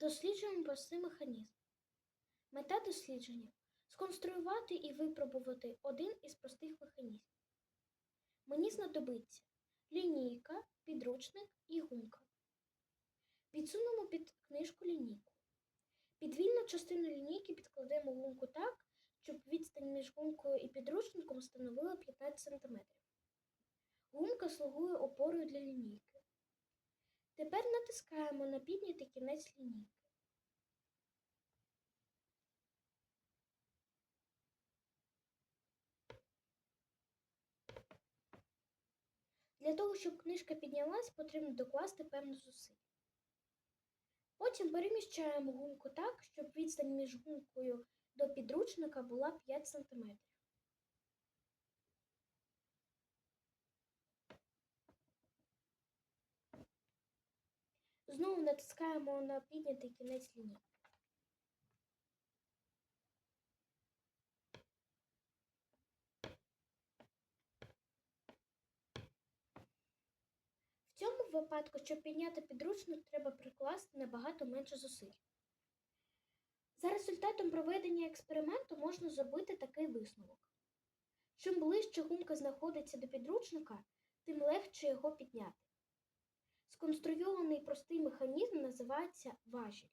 Досліджуємо простий механізм. Мета дослідження сконструювати і випробувати один із простих механізмів. Мені знадобиться лінійка, підручник і гумка. Підсунемо під книжку лінійку. Під вільну частину лінійки підкладемо гумку так, щоб відстань між гумкою і підручником становила 15 см. Гумка слугує опорою для лінійки. Тепер натискаємо на піднятий кінець лінійки. Для того, щоб книжка піднялась, потрібно докласти певну зусиль. Потім переміщаємо гумку так, щоб відстань між гумкою до підручника була 5 см. Знову натискаємо на піднятий кінець лінійки. В цьому випадку, щоб підняти підручник, треба прикласти набагато менше зусиль. За результатом проведення експерименту можна зробити такий висновок. Чим ближче гумка знаходиться до підручника, тим легше його підняти. Сконструйований простий механізм називається важіль.